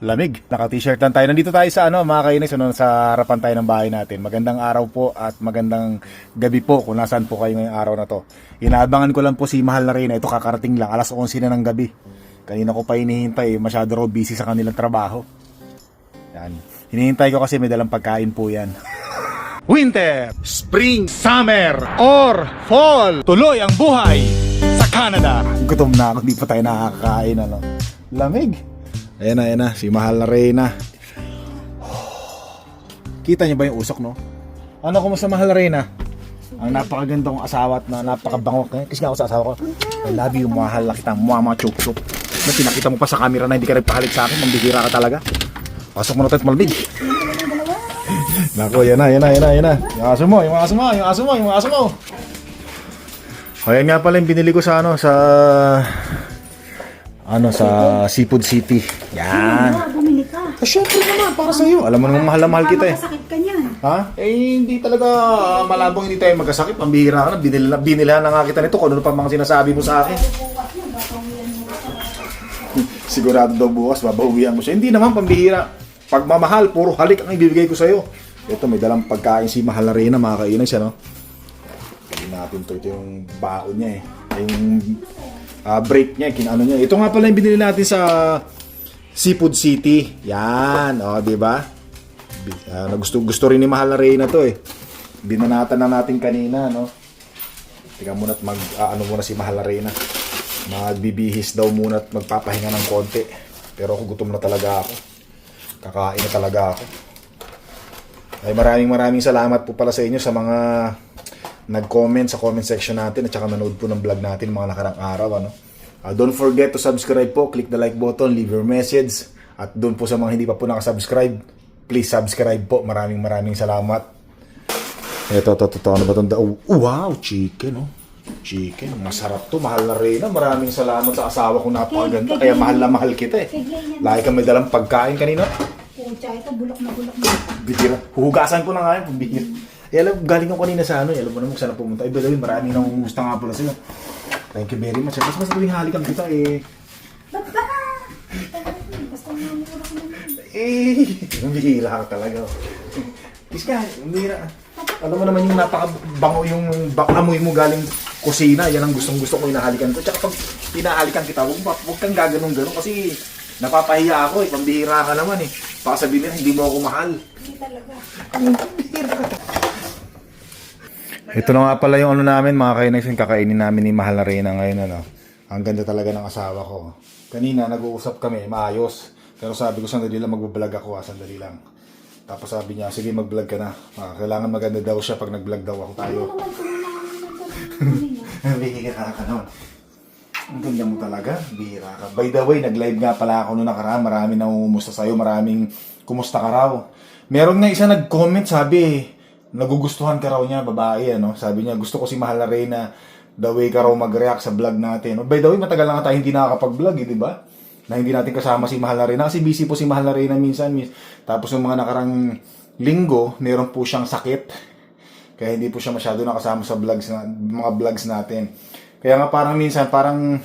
lamig. Naka-t-shirt lang tayo. Nandito tayo sa ano, mga kainis, ano, sa harapan tayo ng bahay natin. Magandang araw po at magandang gabi po kung nasaan po kayo ngayong araw na to. Inaabangan ko lang po si Mahal na Reyna. Ito kakarating lang, alas 11 na ng gabi. Kanina ko pa hinihintay, masyado raw busy sa kanilang trabaho. Yan. Hinihintay ko kasi may dalang pagkain po yan. Winter, Spring, Summer, or Fall. Tuloy ang buhay sa Canada. Gutom na ako, di pa tayo nakakain. Ano? Lamig. Ayan na, ayan na. Si Mahal na Reyna. Kita niyo ba yung usok, no? Ano kumusta Mahal na Reyna? Ang napakaganda kong asawa at na napakabango. Kasi nga ako sa asawa ko. I love you, mahal na kita. Mga chup chup. Na pinakita mo pa sa camera na hindi ka nagpahalit sa akin. Mambihira ka talaga. Pasok mo na tayo at malamig. Nako, yan na, yan na, yan na, yan na. Yung aso mo, yung aso mo, yung aso mo, yung aso mo. O yan nga pala yung binili ko sa ano, sa ano, sa Seafood City. Yan. Ah, bumili ka. Ah, syempre naman, para sa iyo. Alam mo namang mahal na mahal kita eh. Masakit ka niyan. Ha? Eh, hindi talaga ah, malabong hindi tayo magkasakit. Pambihira ka na. Binila, binila na nga kita nito. Kung ano pa mga sinasabi mo sa akin. Sigurado daw bukas, babawian mo siya. Hindi naman, pambihira. Pagmamahal, puro halik ang ibibigay ko sa'yo. Ito, may dalang pagkain si Mahal na Reyna, mga kainan siya, no? Hindi natin to. Ito yung baon niya eh. Yung ah, break niya, kinano niya. Ito nga pala yung binili natin sa Seafood City. Yan, o, di ba? Bi- ah, gusto, gusto rin ni Mahal na Reyna to eh. Binanatan na natin kanina, no? Tingnan muna at mag, ah, ano muna si Mahal na Reyna. Magbibihis daw muna at magpapahinga ng konti. Pero ako gutom na talaga ako. Kakain na talaga ako. Ay maraming maraming salamat po pala sa inyo sa mga nag-comment sa comment section natin at saka nanood po ng vlog natin mga nakarang araw. Ano? Ah, don't forget to subscribe po. Click the like button, leave your message. At doon po sa mga hindi pa po nakasubscribe, please subscribe po. Maraming maraming salamat. Ito, ito, ito, ano ba ito? Oh, wow, chicken, oh. Chicken, masarap to. Mahal na rin. Maraming salamat sa asawa ko napakaganda. Kaya mahal na mahal kita eh. Lagi kami dalang pagkain kanina. Pucha, ito bulok na bulok na. Bibira. Huhugasan ko na nga yun. Pambihir. Eh, alam, galing ako kanina sa ano. eh, Alam mo naman kung saan pumunta. Eh, by the way, maraming nang gusto nga pala sa'yo. Thank you very much. Mas mas tuwing halikan kita eh. Ba't ba? Basta na. Eh, bihira ka talaga. Kiss ka, bihira. Alam mo naman yung napakabango yung amoy mo galing kusina. Yan ang gustong gusto ko inahalikan ko. Tsaka pag pinahalikan kita, huwag, huwag kang gaganong ganon kasi napapahiya ako eh. Pambihira ka naman eh. Baka sabihin nila, hindi mo ako mahal. Hindi talaga. Ito na nga pala yung ano namin, mga yung kakainin namin ni Mahal na Reyna ngayon. Ano. Ang ganda talaga ng asawa ko. Kanina, nag-uusap kami, maayos. Pero sabi ko, sandali lang, mag-vlog ako, ah, sandali lang. Tapos sabi niya, sige, mag-vlog ka na. Ah, kailangan maganda daw siya pag nag-vlog daw ako tayo. Bihira ka nun. Ang ganda mo talaga, bihira ka. By the way, nag-live nga pala ako noong nakaraan. Maraming namumusta sa'yo, maraming kumusta ka raw. Meron nga isa nag-comment, sabi, nagugustuhan ka raw niya, babae, ano? Sabi niya, gusto ko si Mahal na Reyna, the way ka raw mag-react sa vlog natin. By the way, matagal na nga tayo hindi nakakapag-vlog, eh, di ba? Na hindi natin kasama si Mahal na Reyna. Kasi busy po si Mahal na Reyna minsan. mis- Tapos yung mga nakarang linggo, meron po siyang sakit. Kaya hindi po siya masyado nakasama sa vlogs na, mga vlogs natin. Kaya nga parang minsan, parang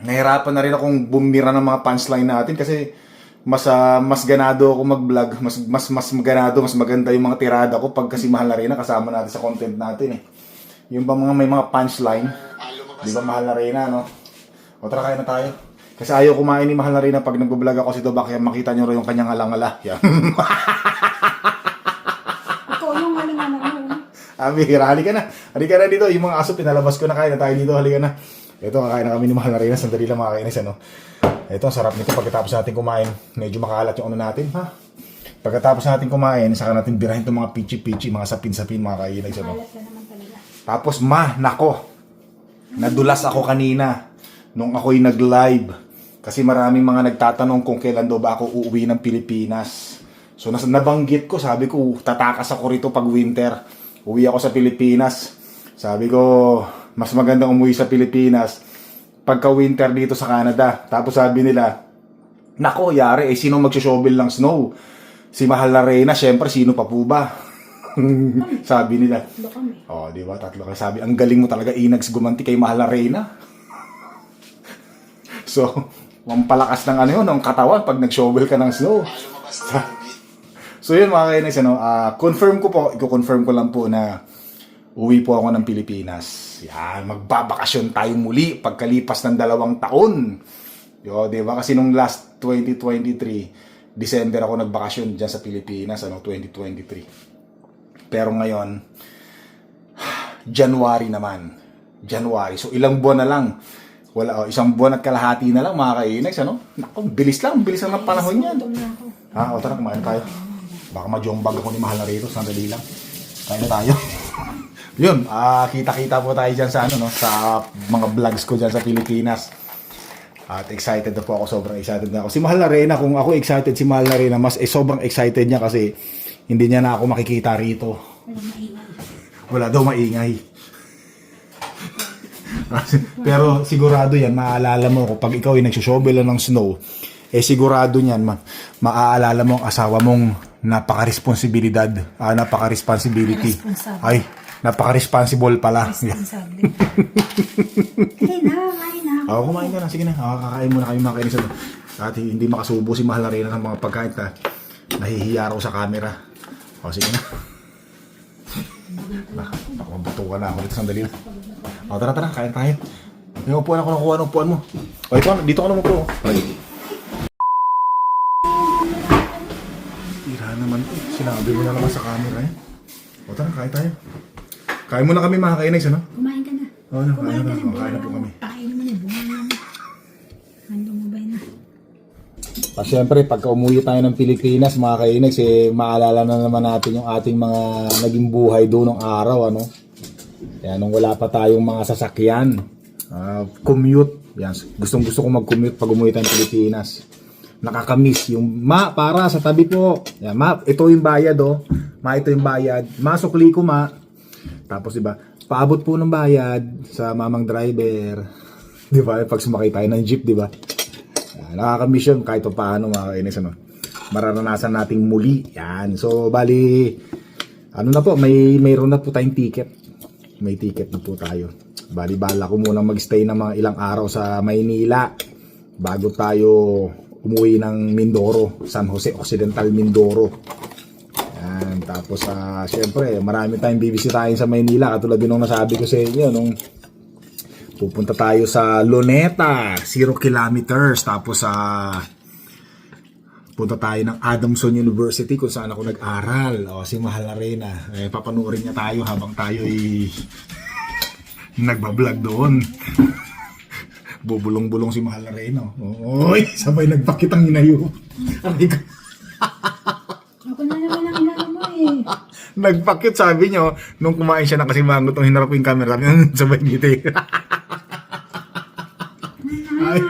nahirapan na rin akong bumira ng mga punchline natin kasi mas ah, mas ganado ako mag-vlog, mas mas mas ganado, mas maganda yung mga tirada ko pag kasi mahal na rin kasama natin sa content natin eh. Yung ba mga may mga punchline, di ba mahal na rin no? O tara kain na tayo. Kasi ayaw kumain ni Mahal na rin pag nag-vlog ako si Doba kaya makita nyo rin yung kanyang alangala. Yan. Ikaw yung galing ano. Abi, halika na. Halika na dito. Yung mga aso, pinalabas ko na kain na tayo dito. Halika na. Ito, kakain na kami ni Mahal na rin. Sandali lang mga kainis, ano. Ito, ang sarap nito pagkatapos natin kumain. Medyo makalat yung ano natin, ha? Pagkatapos natin kumain, saka natin birahin itong mga pichi-pichi, mga sapin-sapin, mga kainis, ano. Tapos, ma, nako. Nadulas ako kanina nung ako'y nag-live. Kasi maraming mga nagtatanong kung kailan daw ba ako uuwi ng Pilipinas. So, nas nabanggit ko, sabi ko, tatakas ako rito pag winter. Uwi ako sa Pilipinas. Sabi ko, mas magandang umuwi sa Pilipinas pagka winter dito sa Canada. Tapos sabi nila, nako, yari, eh, sino magsishovel ng snow? Si Mahal na Reyna, syempre, sino pa po ba? sabi nila. Tatlo kami. Oh, di ba? Tatlo kayo. Sabi, ang galing mo talaga, Inags, gumanti kay Mahal na Reyna. so, Mampalakas ng ano yun, ng katawan pag nag-shovel ka ng snow. so yun mga kainis, ano, ah, confirm ko po, i-confirm ko lang po na uwi po ako ng Pilipinas. Yan, magbabakasyon tayo muli pagkalipas ng dalawang taon. Yo, di ba? Kasi nung last 2023, December ako nagbakasyon dyan sa Pilipinas, ano, 2023. Pero ngayon, January naman. January. So ilang buwan na lang. Wala, oh, isang buwan at kalahati na lang mga kainags, ano? Naku, bilis lang, bilis lang ng panahon yan. Gutom na ako. Ha, o tara, kumain tayo. Baka majombag ako ni Mahal na rito, sandali lang. Kain na tayo. Yun, ah, kita-kita po tayo dyan sa, ano, no, sa mga vlogs ko dyan sa Pilipinas. At excited na po ako, sobrang excited na ako. Si Mahal na Reyna, kung ako excited si Mahal na Reyna, mas eh, sobrang excited niya kasi hindi niya na ako makikita rito. Wala daw maingay. Pero sigurado yan, maaalala mo ko pag ikaw ay nagsushovel lang ng snow, eh sigurado niyan, ma maaalala mo ang asawa mong napaka-responsibilidad, ah, napaka-responsibility. Ay, napaka-responsible pala. Responsable. Kain na, kain na. Oo, kumain ka na. Sige na. Kakain muna kayo mga kainis. At hindi makasubo si Mahal na rin ng mga pagkain na nahihiya raw sa camera. O, sige na. Baka mabutukan na ako dito. Sandali na. O, tara, tara. Kain tayo. Yung upuan ako nakuha ng upuan mo. O, ito, dito ka na upo. Tira naman. Sinabi mo na naman sa camera eh. O, tara, kain tayo. Kain muna kami mga kainis, ano? Kumain ka na. Oo, na, Kumain kain ka na. na. O, kain na po kami. Kain mo na. Bunga na. Hando mo ba na? Ah, syempre, pagka umuwi tayo ng Pilipinas, mga kainex, eh, maalala na naman natin yung ating mga naging buhay doon ng araw, ano? Yan, nung wala pa tayong mga sasakyan. Ah, commute. Yan, gustong gusto ko mag-commute pag umuwi tayo ng Pilipinas. Nakakamiss yung ma para sa tabi po. Yan, ma, ito yung bayad oh. Ma, ito yung bayad. Ma, sukli ko ma. Tapos diba, paabot po ng bayad sa mamang driver. Di ba? Pag sumakay tayo ng jeep, di ba? Yan, nakakamiss yun kahit pa paano mga kainis, ano. Mararanasan nating muli. Yan. So, bali, ano na po, may mayroon na po tayong ticket. May ticket na po tayo. Bali, bala ko muna magstay ng mga ilang araw sa Maynila bago tayo umuwi ng Mindoro, San Jose Occidental Mindoro. Tapos, ah, syempre, marami tayong bibisitahin sa Maynila. Katulad din nung nasabi ko sa inyo, nung Pupunta tayo sa Luneta, 0 kilometers. Tapos sa punta tayo ng Adamson University kung saan ako nag-aral. O, si Mahal na Reyna. Eh, papanuorin niya tayo habang tayo ay nagbablog doon. Bubulong-bulong si Mahal na. Oy, sabay nagpakitang inayo. Aray. Ako na naman ang inano mo eh. Nagpakit sabi niyo nung kumain siya ng kasimangot nung hinarap ko yung camera sabi niya, sabay ngiti. Ay,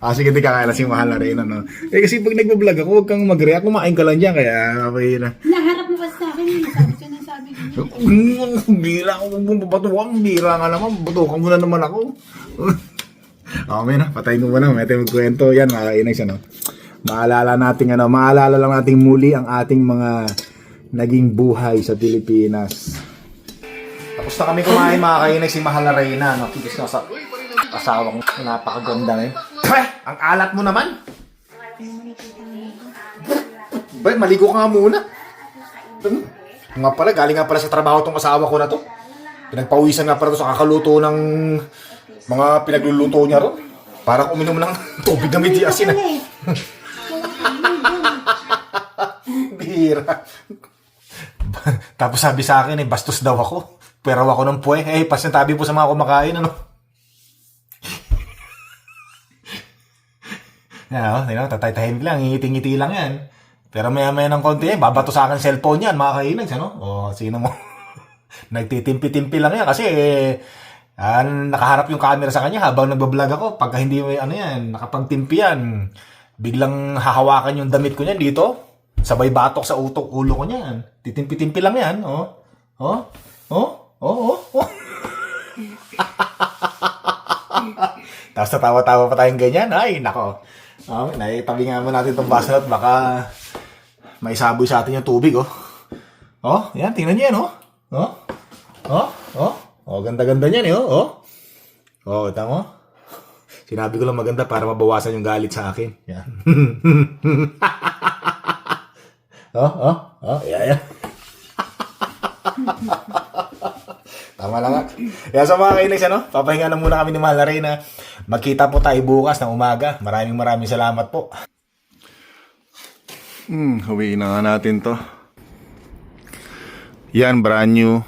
ah, sige, di kakain na si Mahal na rin, ano. Eh, kasi pag nagbablog ako, huwag kang mag-react, kumain ka lang dyan, kaya, okay na. Naharap mo kasi sa akin. Sabi ko na sabi ko. Mm, Bira ako kung babatukan, bira nga naman, batukan mo na naman ako. okay na, patayin ko muna, may tayo magkwento. Yan, mga kainags, ano. Maalala natin, ano, maalala lang natin muli ang ating mga naging buhay sa Pilipinas. Tapos na kami kumain, mga kainags, si Mahal na Reyna, no. Kikis na sa asawang napakaganda ngayon. Pweh, ang alat mo naman. Bay, maligo ka nga muna. Hmm? Nga pala, galing nga pala sa trabaho tong asawa ko na to. Pinagpawisan nga pala to sa kakaluto ng mga pinagluluto niya ron. Parang uminom ng tubig na may di asin. Bihira. Tapos sabi sa akin eh, bastos daw ako. Pero ako ng puwe. Eh, pasintabi po sa mga kumakain, ano? Yan, oh, you know, tatay-tahimik lang, ngiti-ngiti lang yan. Pero maya-maya ng konti, eh, babato sa akin cellphone yan, mga kainags, ano? O, sino mo? Nagtitimpi-timpi lang yan kasi, eh, ah, nakaharap yung camera sa kanya habang nagbablog ako. Pagka hindi, ano yan, nakapagtimpi yan, biglang hahawakan yung damit ko niyan dito. Sabay batok sa utok, ulo ko niyan. Titimpi-timpi lang yan, oh. Oh, oh, oh, oh, oh. Tapos natawa-tawa pa tayong ganyan. Ay, nako. Oh, naitabi nga mo natin itong baso at baka may saboy sa atin yung tubig, oh. Oh, yan, tingnan niyo yan, oh. Oh, oh, oh. Oh, ganda-ganda niyan, eh, oh. Oh, oh tama. Sinabi ko lang maganda para mabawasan yung galit sa akin. Yan. oh, oh, oh, yeah, yeah. Tama lang nga. Kaya sa mga kainis, ano, papahinga na muna kami ni Mahal na. Magkita po tayo bukas ng umaga. Maraming maraming salamat po. Hmm, huwiin na nga natin to. Yan, brand new.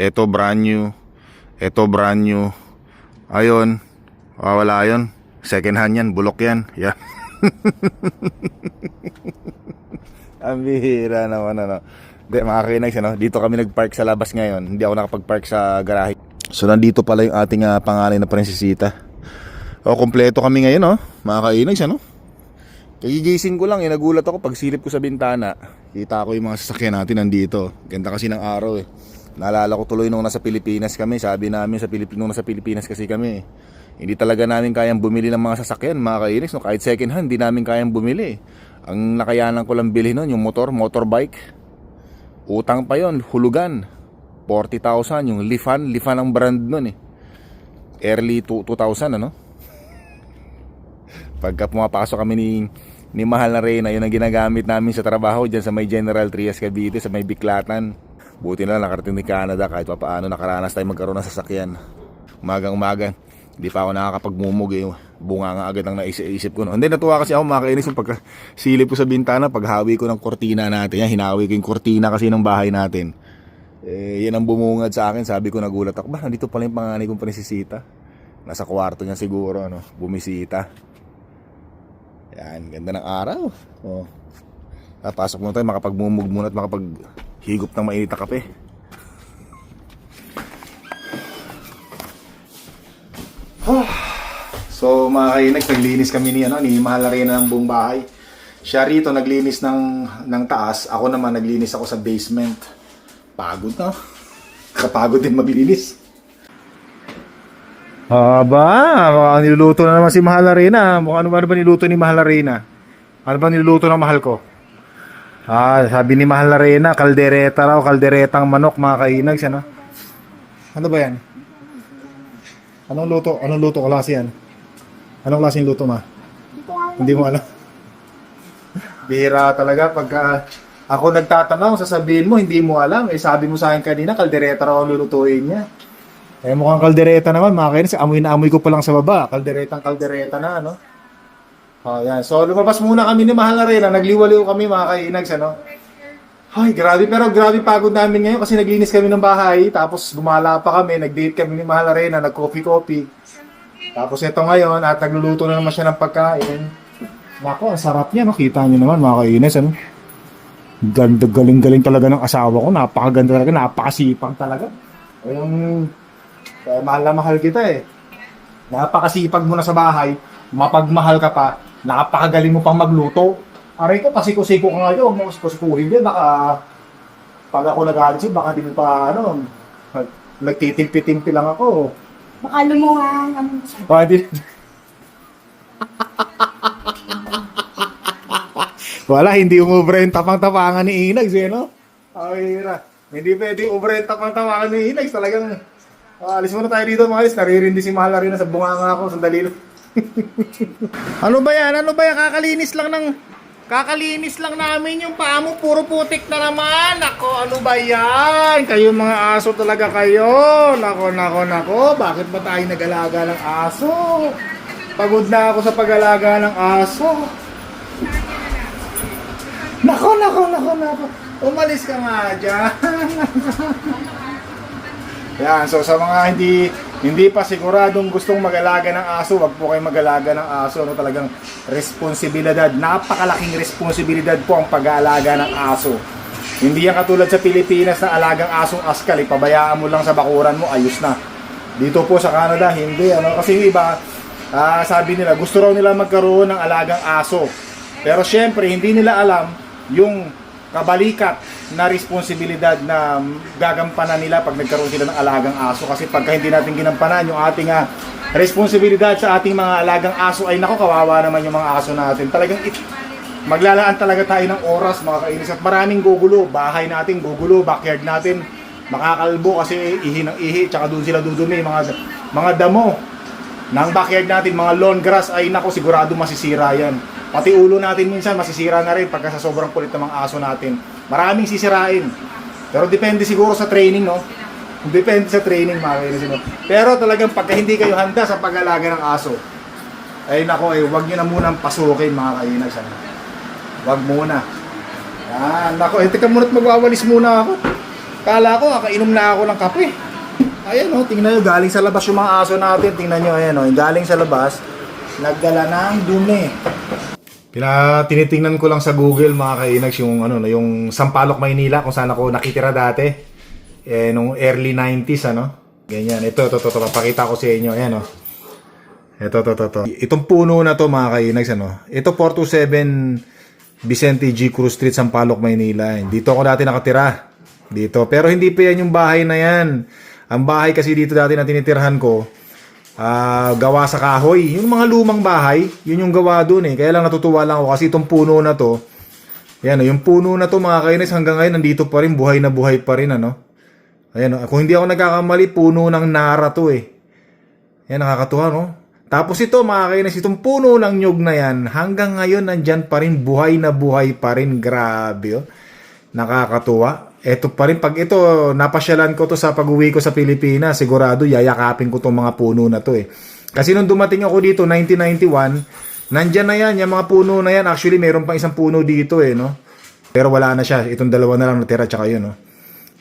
Ito, brand new. Ito, brand new. Ayun. Wawala yun. Second hand yan. Bulok yan. Yan. Ang bihira naman ano. Hindi, mga kinags, ano? Dito kami nag-park sa labas ngayon. Hindi ako nakapag-park sa garahe. So, nandito pala yung ating uh, pangalan na prinsesita. O, kompleto kami ngayon, oh. Mga kainags, ano? Kagigising ko lang, eh, nagulat ako pag silip ko sa bintana. Kita ko yung mga sasakyan natin nandito. Ganda kasi ng araw eh. Naalala ko tuloy nung nasa Pilipinas kami. Sabi namin sa Pilip nung nasa Pilipinas kasi kami. Hindi talaga namin kayang bumili ng mga sasakyan, mga kainis. No? Kahit second hand, hindi namin kayang bumili. Ang nakayanan ko lang bilhin nun, yung motor, motorbike. Utang pa yon hulugan. 40,000, yung Lifan, Lifan ang brand nun eh. Early to- 2000, ano? Pagka pumapasok kami ni ni Mahal na Reyna, yun ang ginagamit namin sa trabaho dyan sa may General Trias Cavite, sa may Biklatan. Buti na lang nakarating ni Canada kahit pa paano nakaranas tayo magkaroon ng sasakyan. Umagang umaga, hindi pa ako nakakapagmumug eh. Bunga nga agad ang naisip ko. No. Hindi natuwa kasi ako makakainis yung pagka silip ko sa bintana, paghawi ko ng kortina natin. Yan, hinawi ko yung kortina kasi ng bahay natin. Eh, yan ang bumungad sa akin. Sabi ko nagulat ako, ba, nandito pala yung panganay kong prinsesita. Nasa kwarto niya siguro, ano, bumisita. Yan, ganda ng araw. Oh. Ah, pasok muna tayo, makapagmumug muna at makapaghigop ng mainit na kape. So mga kainags, naglinis kami ni, ano, ni Mahal na Reyna ng buong bahay. Siya rito naglinis ng, ng taas, ako naman naglinis ako sa basement. Pagod na. Kapagod din maglinis. Aba, mukhang niluluto na naman si Mahal na Reyna. Mukhang ano ba, ano ba niluto ni Mahal na Reyna? Ano ba niluto ng mahal ko? Ah, sabi ni Mahal na Reyna, kaldereta raw, kalderetang manok, mga kainags, ano? Ano ba yan? Anong luto? Anong luto klase yan? Anong klaseng luto ma? Hindi mo alam. Bihira talaga pagka ako nagtatanong, sasabihin mo, hindi mo alam. Eh sabi mo sa akin kanina, kaldereta raw ang lulutuin niya. Eh mukhang kaldereta naman, mga kainis. Amoy na amoy ko pa lang sa baba. Kalderetang kaldereta na, ano? Oh, yan. So lumabas muna kami ni Mahal na. Nagliwaliw kami mga kainags, ano? Ay, grabe. Pero grabe pagod namin ngayon kasi naglinis kami ng bahay. Tapos gumala pa kami. Nag-date kami ni Mahal na Reyna. Nag-coffee-coffee. Tapos ito ngayon at nagluluto na naman siya ng pagkain. Nako, ang sarap niya. No? Kita niyo naman mga kainis. Ano? Ganda, galing-galing talaga ng asawa ko. Napakaganda talaga. Napakasipag talaga. Yung kaya mahal na mahal kita eh. Napakasipag mo na sa bahay. Mapagmahal ka pa. Napakagaling mo pang magluto. Aray ko, pasiko-siko ka nga yun. Huwag mo pasikuhin din. Baka pag ako nag-alis baka di mo pa ano, nagtitimpi-timpi lang ako. Baka lumuha ang Baka di... Wala, hindi umubra yung tapang-tapangan ni Inags eh, no? Ay, ra. Hindi pwede umubra yung tapang-tapangan ni Inags. Talagang, ah, alis muna tayo dito mga alis. Naririndi si Mahal na sa bunganga ako. Sandali lang. ano ba yan? Ano ba yan? Kakalinis lang ng... Kakalinis lang namin yung paa mo. Puro putik na naman. Nako, ano ba yan? Kayo mga aso talaga kayo. Nako, nako, nako. Bakit ba tayo nag-alaga ng aso? Pagod na ako sa pag-alaga ng aso. Nako, nako, nako, nako. Umalis ka nga dyan. Yan, so sa mga hindi hindi pa siguradong gustong mag-alaga ng aso, wag po kayong mag-alaga ng aso. Ano talagang responsibilidad, napakalaking responsibilidad po ang pag-aalaga ng aso. Hindi yan katulad sa Pilipinas na alagang asong askal, ipabayaan mo lang sa bakuran mo, ayos na. Dito po sa Canada, hindi. Ano, kasi iba, ah, sabi nila, gusto raw nila magkaroon ng alagang aso. Pero syempre, hindi nila alam yung kabalikat na responsibilidad na gagampanan nila pag nagkaroon sila ng alagang aso. Kasi pagka hindi natin ginampanan yung ating ah, responsibilidad sa ating mga alagang aso, ay nako, kawawa naman yung mga aso natin. Talagang it, maglalaan talaga tayo ng oras mga kainis at maraming gugulo. Bahay natin gugulo, backyard natin makakalbo kasi ihi ng ihi, tsaka doon sila dudumi, mga, mga damo. ng backyard natin, mga lawn grass, ay nako sigurado masisira yan. Pati ulo natin minsan masisira na rin pagka sa sobrang kulit ng mga aso natin. Maraming sisirain. Pero depende siguro sa training, no? Depende sa training, mga kainis, no? Pero talagang pagka hindi kayo handa sa pag-alaga ng aso, ay nako, eh, wag nyo na munang pasukin, mga kainis, ano? Wag muna. Yan, nako, eh, teka muna at magwawalis muna ako. Kala ko, kakainom na ako ng kape. Ayan o, tingnan nyo, galing sa labas yung mga aso natin. Tingnan nyo, ayan o, galing sa labas, nagdala ng dumi. Pina, tinitingnan ko lang sa Google mga kainags yung ano yung Sampaloc, Maynila kung saan ako nakitira dati. Eh nung early 90s ano. Ganyan. Ito ito, ito papakita ko sa inyo. Ayan oh. Ito ito ito. ito. Itong puno na to mga kainags ano. Ito 427 Vicente G. Cruz Street, Sampaloc, Maynila. Dito ako dati nakatira. Dito. Pero hindi pa yan yung bahay na yan. Ang bahay kasi dito dati na tinitirhan ko, ah gawa sa kahoy. Yung mga lumang bahay, yun yung gawa doon eh. Kaya lang natutuwa lang ako kasi itong puno na to, yan, oh, yung puno na to mga kainis hanggang ngayon nandito pa rin, buhay na buhay pa rin ano. Ayan, oh, kung hindi ako nagkakamali, puno ng nara to eh. Yan, nakakatuwa no. Tapos ito mga kainis, itong puno ng nyug na yan, hanggang ngayon nandyan pa rin, buhay na buhay pa rin. Grabe oh. Nakakatuwa. Ito pa rin, pag ito, napasyalan ko to sa pag-uwi ko sa Pilipinas, sigurado yayakapin ko tong mga puno na to eh. Kasi nung dumating ako dito, 1991, nandyan na yan, yung mga puno na yan. Actually, mayroon pang isang puno dito eh, no? Pero wala na siya. Itong dalawa na lang natira, tsaka yun, no?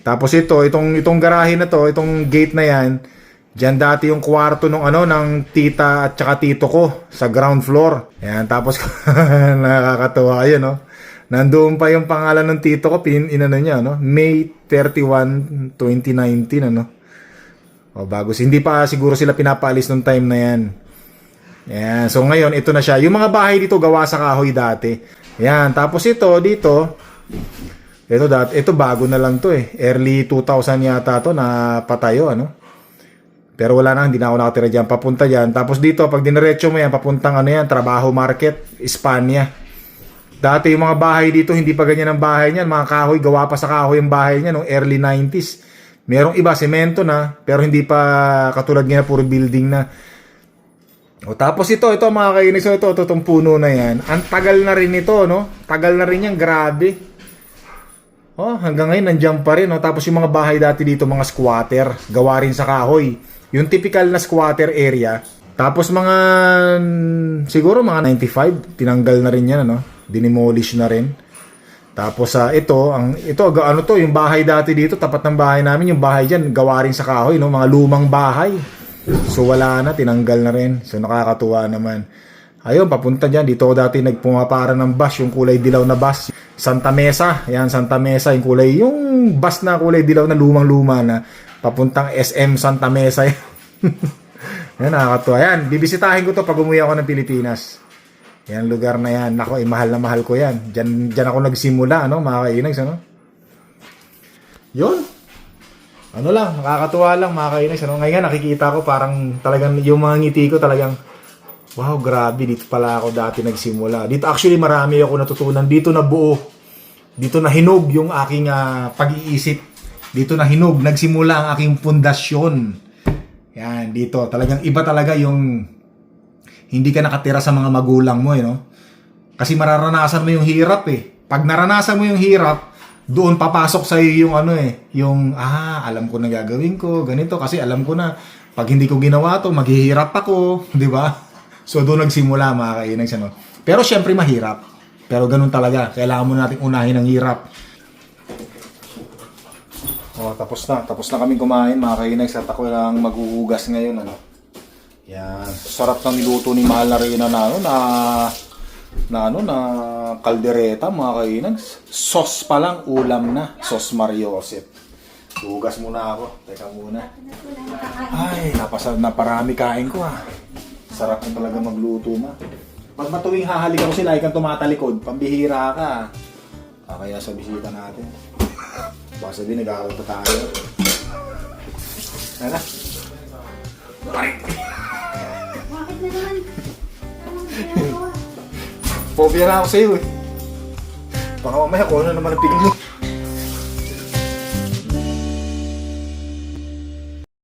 Tapos ito, itong, itong garahe na to, itong gate na yan, Diyan dati yung kwarto nung ano ng tita at tsaka tito ko sa ground floor. Ayan, tapos nakakatuwa yun, no? Nandoon pa yung pangalan ng tito ko, pin inano niya, no? May 31, 2019, ano? O bago, hindi pa siguro sila pinapaalis nung time na yan. Ayan, so ngayon, ito na siya. Yung mga bahay dito, gawa sa kahoy dati. Ayan, tapos ito, dito, ito, dati, ito bago na lang to eh. Early 2000 yata to na patayo, ano? Pero wala na, hindi na ako nakatira dyan. Papunta dyan. Tapos dito, pag diniretso mo yan, papuntang ano yan, Trabaho Market, Espanya. Dati yung mga bahay dito, hindi pa ganyan ang bahay niyan. Mga kahoy, gawa pa sa kahoy yung bahay niya noong early 90s. Merong iba, semento na, pero hindi pa katulad nga puro building na. O tapos ito, ito mga kainis, ito, ito, itong puno na yan. Ang tagal na rin ito, no? Tagal na rin yan, grabe. Oh, hanggang ngayon nandiyan pa rin, no? Tapos yung mga bahay dati dito, mga squatter, gawa rin sa kahoy. Yung typical na squatter area. Tapos mga siguro mga 95, tinanggal na rin 'yan, ano? Dinemolish na rin. Tapos sa ito, ang ito ano to, yung bahay dati dito, tapat ng bahay namin, yung bahay diyan gawa rin sa kahoy, no? Mga lumang bahay. So wala na, tinanggal na rin. So nakakatuwa naman. Ayun, papunta dyan. Dito dati nagpumapara ng bus, yung kulay dilaw na bus. Santa Mesa. Yan, Santa Mesa, yung kulay, yung bus na kulay dilaw na lumang-luma na. Papuntang SM Santa Mesa. yan, nakakatuwa. Yan, bibisitahin ko to pag umuwi ako ng Pilipinas. Yan, lugar na yan. Nako, eh, mahal na mahal ko yan. Diyan, diyan ako nagsimula, ano, mga kainags, ano? Yun. Ano lang, nakakatuwa lang, mga kainags, ano? Ngayon, nakikita ko parang talagang yung mga ngiti ko talagang Wow, grabe. Dito pala ako dati nagsimula. Dito actually marami ako natutunan. Dito na buo. Dito na hinog yung aking ah, pag-iisip. Dito na hinog. Nagsimula ang aking pundasyon. Yan, dito. Talagang iba talaga yung hindi ka nakatira sa mga magulang mo, eh, no? Kasi mararanasan mo yung hirap, eh. Pag naranasan mo yung hirap, doon papasok sa yung ano eh, yung ah, alam ko na gagawin ko, ganito kasi alam ko na pag hindi ko ginawa to, maghihirap ako, 'di ba? So doon nagsimula mga kainags ano. Pero syempre mahirap. Pero ganun talaga, kailangan mo nating unahin ang hirap. Oh, tapos na. Tapos na kaming kumain mga kainags at ako lang maghuhugas ngayon ano. Yan. Sarap ng niluto ni Mahal na Reyna na ano na na ano na kaldereta mga kainags. Sauce pa lang ulam na. Sauce Mario Joseph. Hugas muna ako. Teka muna. Ay, napasa naparami kain ko ah. Sarap na talaga magluto na. Pag matuwing hahalik ako sila, ikang tumatalikod, pambihira ka. Ah, kaya sa bisita natin. Baka sabihin, nag-aaral pa tayo. Ano? Ay! Na naman? Phobia na ako sa'yo eh. Baka mamaya kung ano naman ang mo.